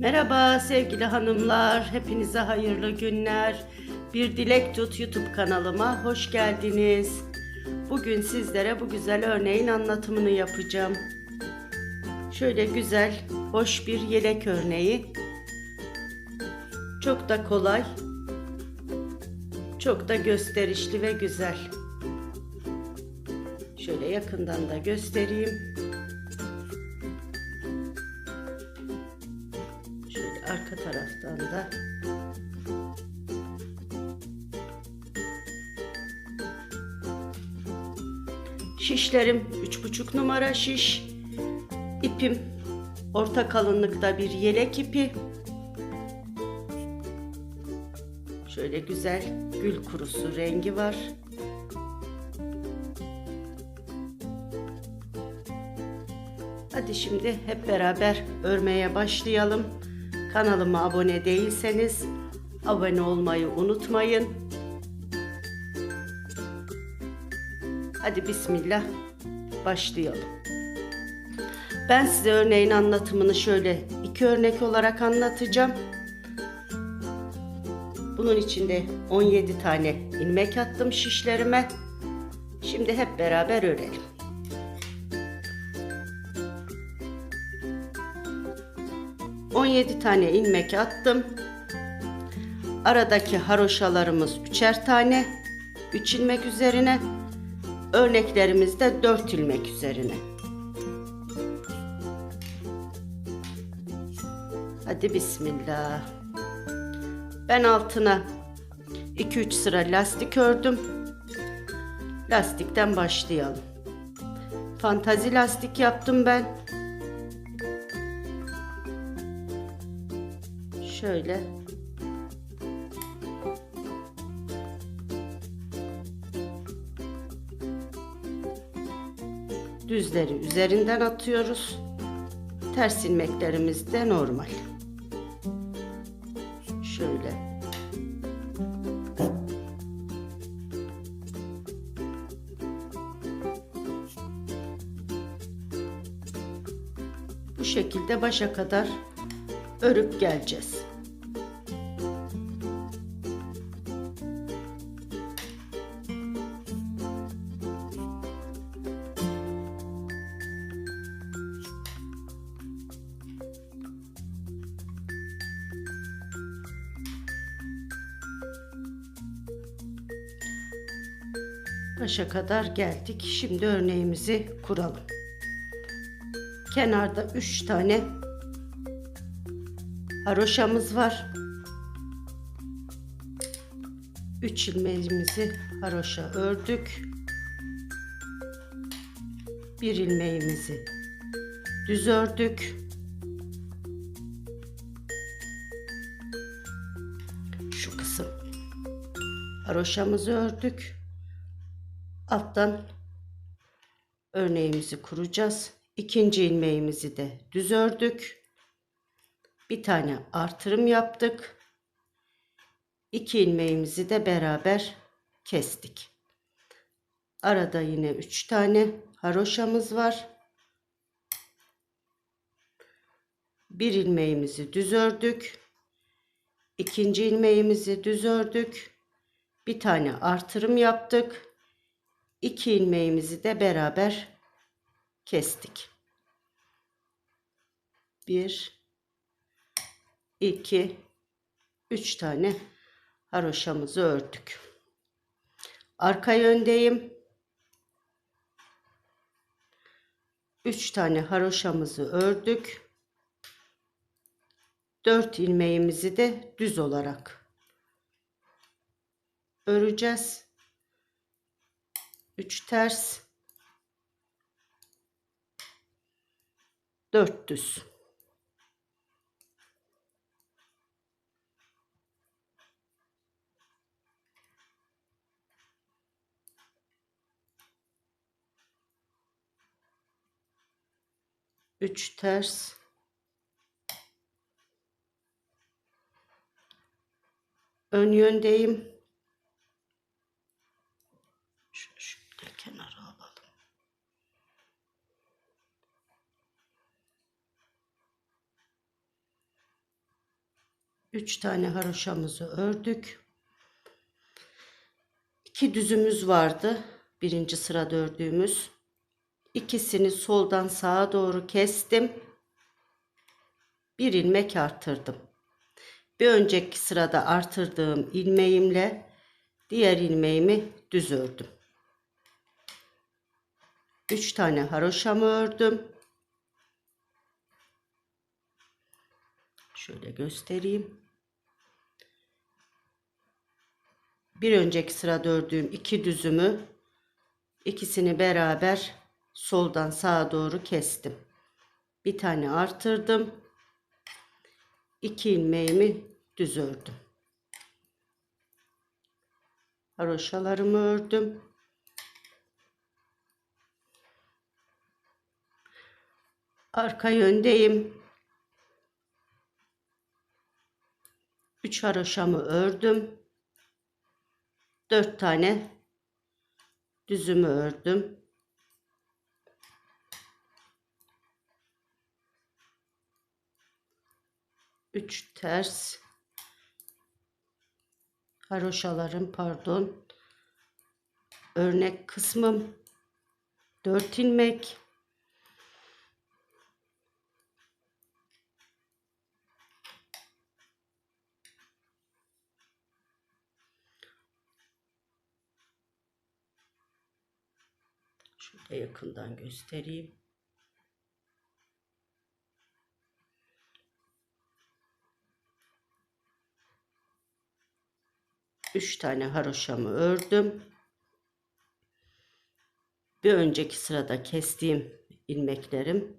Merhaba sevgili hanımlar, hepinize hayırlı günler. Bir Dilek Tut YouTube kanalıma hoş geldiniz. Bugün sizlere bu güzel örneğin anlatımını yapacağım. Şöyle güzel, hoş bir yelek örneği. Çok da kolay, çok da gösterişli ve güzel. Şöyle yakından da göstereyim. Arka taraftan da Şişlerim 3,5 numara şiş. İpim orta kalınlıkta bir yelek ipi. Şöyle güzel gül kurusu rengi var. Hadi şimdi hep beraber örmeye başlayalım. Kanalıma abone değilseniz abone olmayı unutmayın. Hadi bismillah başlayalım. Ben size örneğin anlatımını şöyle iki örnek olarak anlatacağım. Bunun içinde 17 tane ilmek attım şişlerime. Şimdi hep beraber örelim. On yedi tane ilmek attım. Aradaki haroşalarımız üçer tane. Üç ilmek üzerine. Örneklerimiz de dört ilmek üzerine. Hadi bismillah. Ben altına 2-3 sıra lastik ördüm. Lastikten başlayalım. Fantazi lastik yaptım ben. Şöyle. Düzleri üzerinden atıyoruz. Ters ilmeklerimiz de normal. Şöyle. Bu şekilde başa kadar örüp geleceğiz. Başa kadar geldik. Şimdi örneğimizi kuralım. Kenarda 3 tane haroşamız var. 3 ilmeğimizi haroşa ördük. Bir ilmeğimizi düz ördük. Şu kısım haroşamızı ördük. Alttan örneğimizi kuracağız. İkinci ilmeğimizi de düz ördük. Bir tane artırım yaptık. İki ilmeğimizi de beraber kestik. Arada yine üç tane haroşamız var. Bir ilmeğimizi düz ördük. İkinci ilmeğimizi düz ördük. Bir tane artırım yaptık. İki ilmeğimizi de beraber kestik. Bir, iki, üç tane haroşamızı ördük. Arka yöndeyim. Üç tane haroşamızı ördük. Dört ilmeğimizi de düz olarak öreceğiz. 3 ters 4 düz. Üç ters ön yöndeyim. 3 tane haroşamızı ördük. 2 düzümüz vardı. Birinci sırada ördüğümüz. İkisini soldan sağa doğru kestim. Bir ilmek arttırdım. Bir önceki sırada artırdığım ilmeğimle diğer ilmeğimi düz ördüm. 3 tane haroşamı ördüm. Şöyle göstereyim. Bir önceki sırada ördüğüm iki düzümü ikisini beraber soldan sağa doğru kestim. Bir tane artırdım. İki ilmeğimi düz ördüm. Haroşalarımı ördüm. Arka yöndeyim. 3 haroşamı ördüm. 4 tane düzümü ördüm. Üç ters haroşalarım pardon. Örnek kısmım. 4 ilmek Şöyle yakından göstereyim. Üç tane haroşamı ördüm. Bir önceki sırada kestiğim ilmeklerim.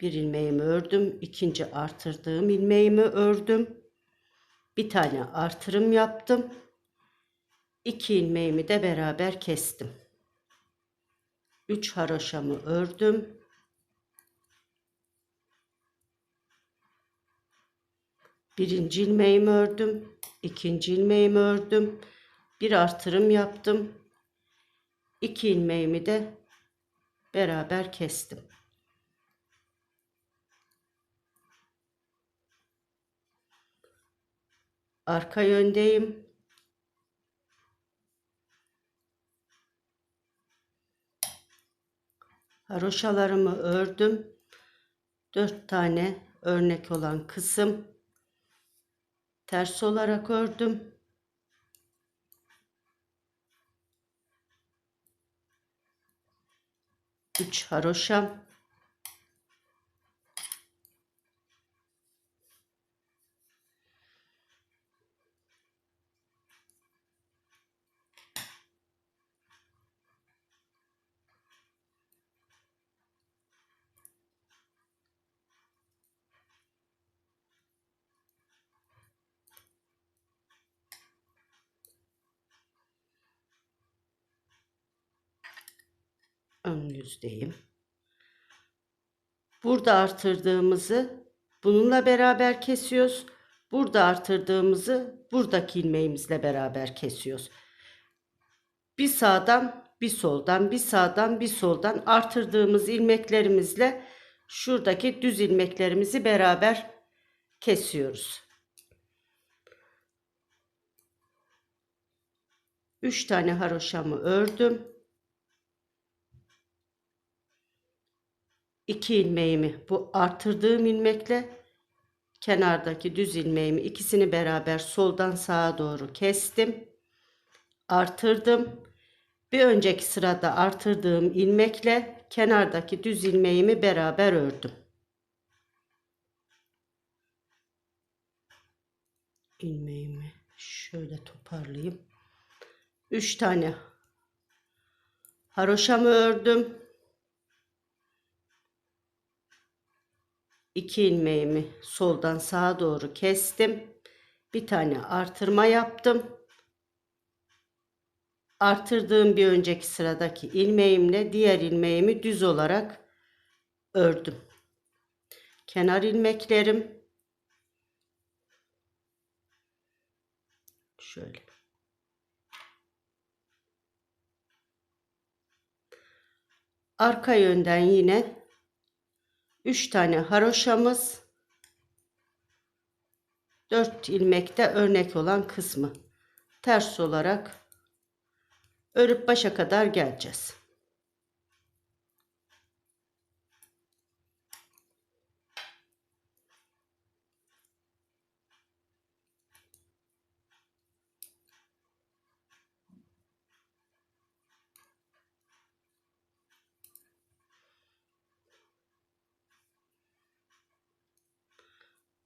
Bir ilmeğimi ördüm. ikinci artırdığım ilmeğimi ördüm. Bir tane artırım yaptım. İki ilmeğimi de beraber kestim. 3 haroşamı ördüm. Birinci ilmeğimi ördüm. ikinci ilmeğimi ördüm. Bir artırım yaptım. İki ilmeğimi de beraber kestim. Arka yöndeyim. Haroşalarımı ördüm. Dört tane örnek olan kısım ters olarak ördüm. Üç haroşam ön yüzdeyim. Burada artırdığımızı bununla beraber kesiyoruz. Burada artırdığımızı buradaki ilmeğimizle beraber kesiyoruz. Bir sağdan bir soldan bir sağdan bir soldan artırdığımız ilmeklerimizle şuradaki düz ilmeklerimizi beraber kesiyoruz. 3 tane haroşamı ördüm. 2 ilmeğimi bu artırdığım ilmekle kenardaki düz ilmeğimi ikisini beraber soldan sağa doğru kestim. Artırdım. Bir önceki sırada artırdığım ilmekle kenardaki düz ilmeğimi beraber ördüm. ilmeğimi şöyle toparlayayım. 3 tane haroşamı ördüm. 2 ilmeğimi soldan sağa doğru kestim. Bir tane artırma yaptım. Artırdığım bir önceki sıradaki ilmeğimle diğer ilmeğimi düz olarak ördüm. Kenar ilmeklerim şöyle arka yönden yine 3 tane haroşamız 4 ilmekte örnek olan kısmı ters olarak örüp başa kadar geleceğiz.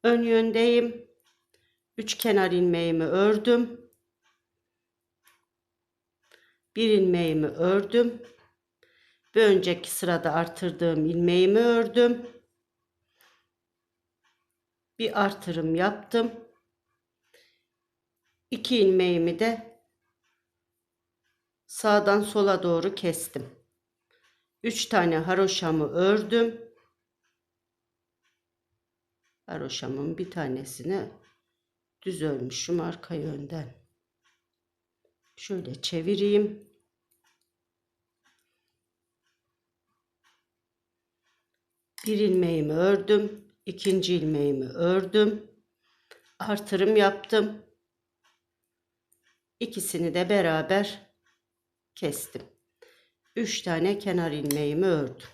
Ön yöndeyim. Üç kenar ilmeğimi ördüm. Bir ilmeğimi ördüm. Bir önceki sırada artırdığım ilmeğimi ördüm. Bir artırım yaptım. İki ilmeğimi de sağdan sola doğru kestim. Üç tane haroşamı ördüm. Haroşamın bir tanesini düz örmüşüm arka yönden. Şöyle çevireyim. Bir ilmeğimi ördüm. ikinci ilmeğimi ördüm. Artırım yaptım. İkisini de beraber kestim. Üç tane kenar ilmeğimi ördüm.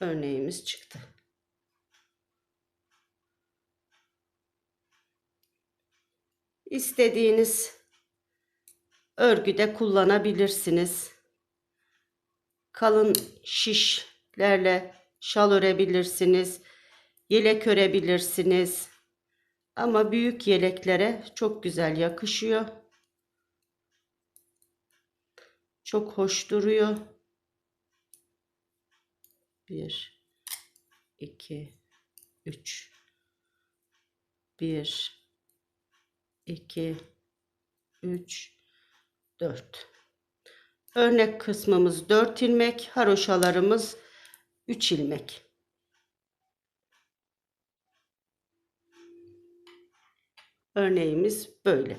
Örneğimiz çıktı. İstediğiniz örgüde kullanabilirsiniz. Kalın şişlerle şal örebilirsiniz. Yelek örebilirsiniz. Ama büyük yeleklere çok güzel yakışıyor. Çok hoş duruyor. 1 2 3 1 2 3 4 Örnek kısmımız 4 ilmek, haroşalarımız 3 ilmek. Örneğimiz böyle.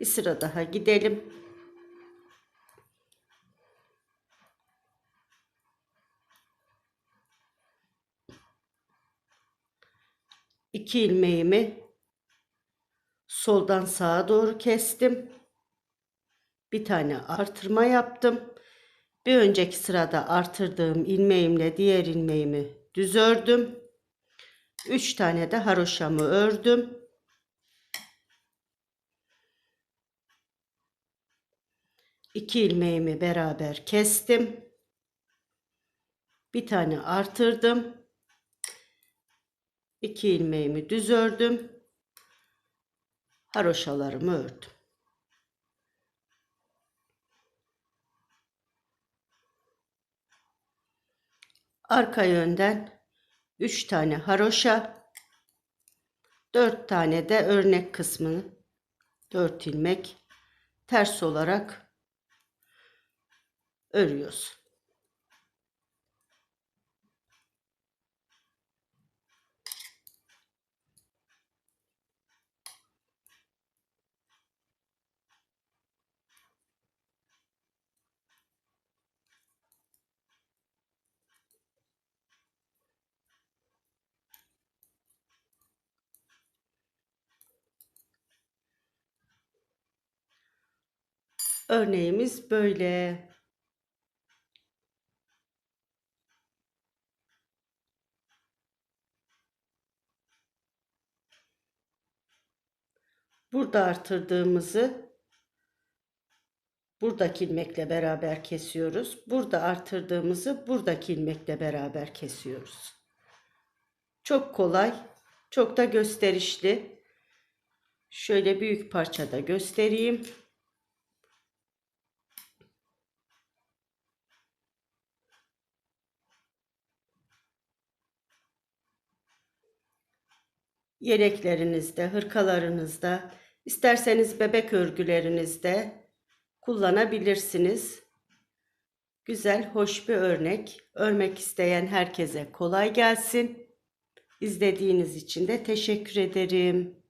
Bir sıra daha gidelim. 2 ilmeğimi soldan sağa doğru kestim. Bir tane artırma yaptım. Bir önceki sırada artırdığım ilmeğimle diğer ilmeğimi düz ördüm. 3 tane de haroşamı ördüm. İki ilmeğimi beraber kestim. Bir tane artırdım. 2 ilmeğimi düz ördüm. Haroşalarımı ördüm. Arka yönden 3 tane haroşa, 4 tane de örnek kısmını 4 ilmek ters olarak örüyoruz. Örneğimiz böyle. Burada artırdığımızı buradaki ilmekle beraber kesiyoruz. Burada artırdığımızı buradaki ilmekle beraber kesiyoruz. Çok kolay, çok da gösterişli. Şöyle büyük parçada göstereyim. Yeleklerinizde, hırkalarınızda, isterseniz bebek örgülerinizde kullanabilirsiniz. Güzel, hoş bir örnek. Örmek isteyen herkese kolay gelsin. İzlediğiniz için de teşekkür ederim.